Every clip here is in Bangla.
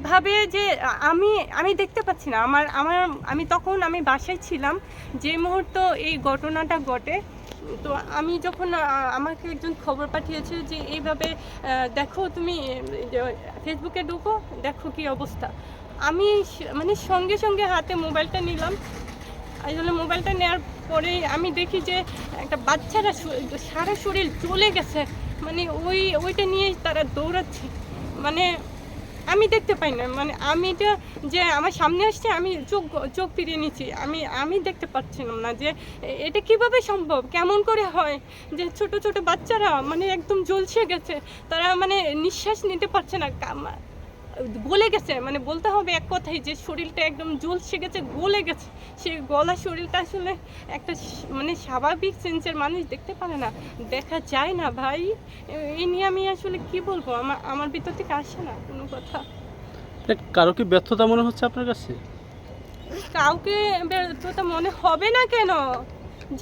এইভাবে যে আমি আমি দেখতে পাচ্ছি না। আমার আমার, আমি তখন আমি বাসায় ছিলাম, যে মুহূর্ত এই ঘটনাটা ঘটে, তো আমি যখন আমাকে একজন খবর পাঠিয়েছে যে এইভাবে দেখো তুমি ফেসবুকে ঢুকো, দেখো কি অবস্থা। আমি মানে সঙ্গে সঙ্গে হাতে মোবাইলটা নিলাম। আসলে মোবাইলটা নেওয়ার পরে আমি দেখি যে একটা বাচ্চারা সারা শরীর চলে গেছে। মানে ওই, ওইটা নিয়ে তারা দৌড়াচ্ছে। মানে আমি দেখতে পাই না। মানে আমি এটা যে আমার সামনে আসছে, আমি চোখ চোখ ফিরিয়ে নিচ্ছি। আমি আমি দেখতে পাচ্ছিলাম না যে এটা কীভাবে সম্ভব? কেমন করে হয় যে ছোট ছোট বাচ্চারা মানে একদম জ্বলছে গেছে। তারা মানে নিঃশ্বাস নিতে পারছে না। গলে গেছে মানে বলতে হবে এক কথাই যে শরীরটা একদম জ্বলছে গেছে গলে গেছে। সেই গলা শরীরটা আসলে একটা মানে স্বাভাবিক সেন্সের মানুষ দেখতে পারে না। দেখা যায় না ভাই। এই নিয়ে আমি আসলে কি বলব? আমার আমার ভিতর থেকে আসে না কোনো কথা। কারও কি ব্যর্থতা মনে হচ্ছে আপনার কাছে? কাউকে ব্যর্থতা মনে হবে না কেন?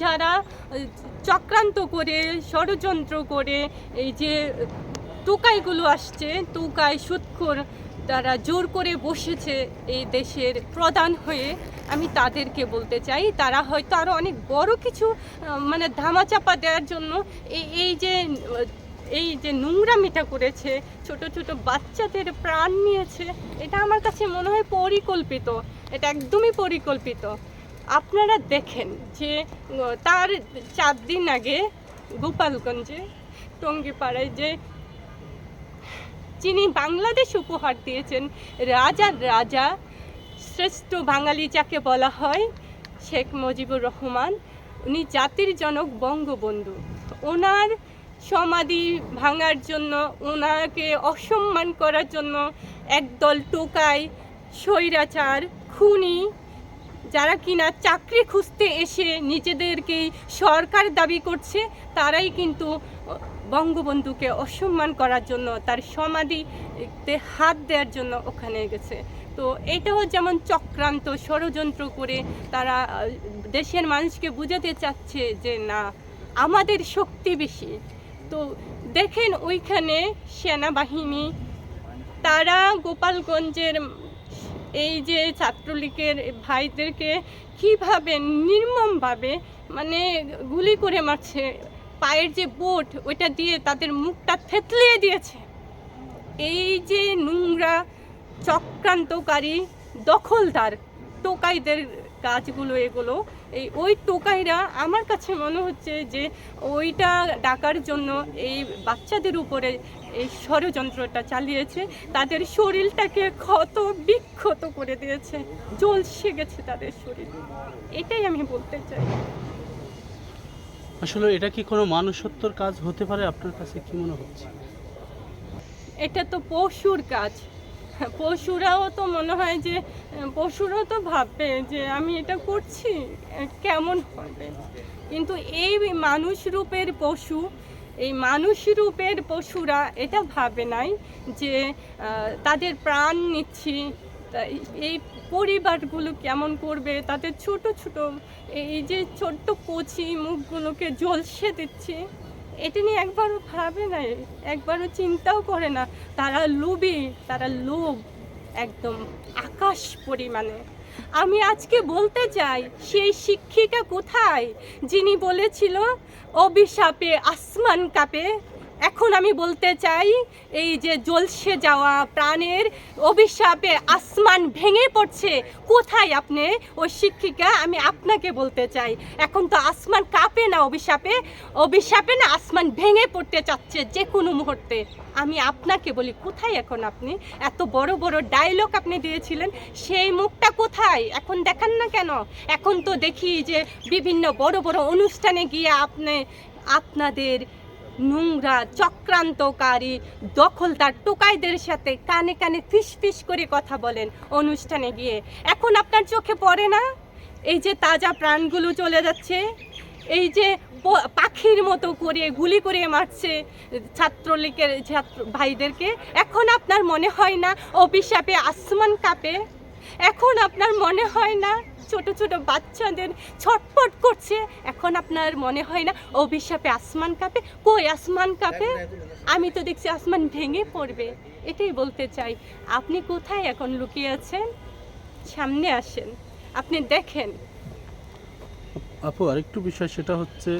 যারা চক্রান্ত করে ষড়যন্ত্র করে এই যে টোকাইগুলো আসছে টোকাই সুৎখোর তারা জোর করে বসেছে এই দেশের প্রধান হয়ে, আমি তাদেরকে বলতে চাই, তারা হয়তো আরও অনেক বড় কিছু মানে ধামাচাপা দেওয়ার জন্য এই এই যে এই যে নোংরামিটা করেছে, ছোট ছোট বাচ্চাদের প্রাণ নিয়েছে, এটা আমার কাছে মনে হয় পরিকল্পিত, এটা একদমই পরিকল্পিত। আপনারা দেখেন যে, তার চার দিন আগে গোপালগঞ্জে, টঙ্গিপাড়ায় যে যিনি বাংলাদেশ উপহার দিয়েছেন রাজার রাজা, শ্রেষ্ঠ বাঙালি যাকে বলা হয়, শেখ মুজিবুর রহমান, উনি জাতির জনক, বঙ্গবন্ধু। ওনার সমাধি ভাঙার জন্য, ওনাকে অসম্মান করার জন্য একদল টোকাই, স্বৈরাচার, খুনি, যারা কিনা চাকরি খুঁজতে এসে নিজেদেরকেই সরকার দাবি করছে, তারাই কিন্তু বঙ্গবন্ধুকে অসম্মান করার জন্য, তার সমাধিতে হাত দেওয়ার জন্য ওখানে গেছে। তো এটাও যেমন চক্রান্ত ষড়যন্ত্র করে তারা দেশের মানুষকে বোঝাতে চাচ্ছে যে না, আমাদের শক্তি বেশি। তো দেখেন ওইখানে সেনাবাহিনী, তারা গোপালগঞ্জের এই যে ছাত্রলীগের ভাইদেরকে কীভাবে নির্মমভাবে মানে গুলি করে মারছে পায়ের যে বোট, ওইটা দিয়ে তাদের মুখটা থেতলিয়ে দিয়েছে। এই যে নোংরা, চক্রান্তকারী দখলদার টোকাইদের কাজগুলো, এগুলো, এই ওই টোকাইরা আমার কাছে মনে হচ্ছে যে ওইটা ডাকার জন্য এই বাচ্চাদের উপরে এই ষড়যন্ত্রটা চালিয়েছে। তাদের শরীরটাকে ক্ষত বিক্ষত করে দিয়েছে। জ্বলসে গেছে তাদের শরীর। এটাই আমি বলতে চাই। আসলে এটা কি কোনো মানুষত্বর কাজ হতে পারে? আপনার কাছে কি মনে হচ্ছে? এটা তো পশুর কাজ। পশুরাও তো মনে হয় যে, পশুরাও তো ভাববে যে আমি এটা করছি, কেমন হবে? কিন্তু এই মানুষ রূপের পশু, এই মানুষ রূপের পশুরা এটা ভাবে নাই যে তাদের প্রাণ নিচ্ছি তা এই পরিবারগুলো কেমন করবে? তাদের ছোট ছোট এই যে ছোট্ট কচি মুখগুলোকে ঝলসে দিচ্ছি, এটা নিয়ে একবারও ভাবে না একবারও চিন্তাও করে না। তারা লোভী, তারা লোভ, একদম আকাশ পরিমাণে। আমি আজকে বলতে চাই, সেই শিক্ষিকা কোথায়? যিনি বলেছিল, অভিশাপে আসমান কাপে এখন আমি বলতে চাই, এই যে জলসে যাওয়া প্রাণের অভিশাপে আসমান ভেঙে পড়ছে, কোথায় আপনি? ওই শিক্ষিকা, আমি আপনাকে বলতে চাই, এখন তো আসমান কাঁপে না অভিশাপে অভিশাপে না আসমান ভেঙে পড়তে চাচ্ছে যে কোনো মুহূর্তে। আমি আপনাকে বলি, কোথায় এখন আপনি? এত বড় বড় ডায়লগ আপনি দিয়েছিলেন, সেই মুখটা কোথায়? এখন দেখান না কেন? এখন তো দেখি যে বিভিন্ন বড় বড় অনুষ্ঠানে গিয়ে আপনি, আপনাদের নোংরা, চক্রান্তকারী, দখলদার টোকাইদের সাথে কানে কানে ফিস ফিস করে কথা বলেন অনুষ্ঠানে গিয়ে। এখন আপনার চোখে পড়ে না? এই যে তাজা প্রাণগুলো চলে যাচ্ছে, এই যে পাখির মতো করে গুলি করে মারছে ছাত্রলীগের ছাত্র ভাইদেরকে, এখন আপনার মনে হয় না অভিশাপে, আসমান কাঁপে? এখন আপনার মনে হয় না? ছোট ছোট বাচ্চাদের ছটফট করছে। এখন আপনার মনে হয় না? অভিশাপে আসমান কাঁপে? কই আসমান কাঁপে? আমি তো দেখছি আসমান ভেঙে পড়বে। এটাই বলতে চাই। আপনি কোথায় এখন লুকিয়ে আছেন? সামনে আসেন। আপনি দেখেন। আপু আরেকটু বিষয় সেটা হচ্ছে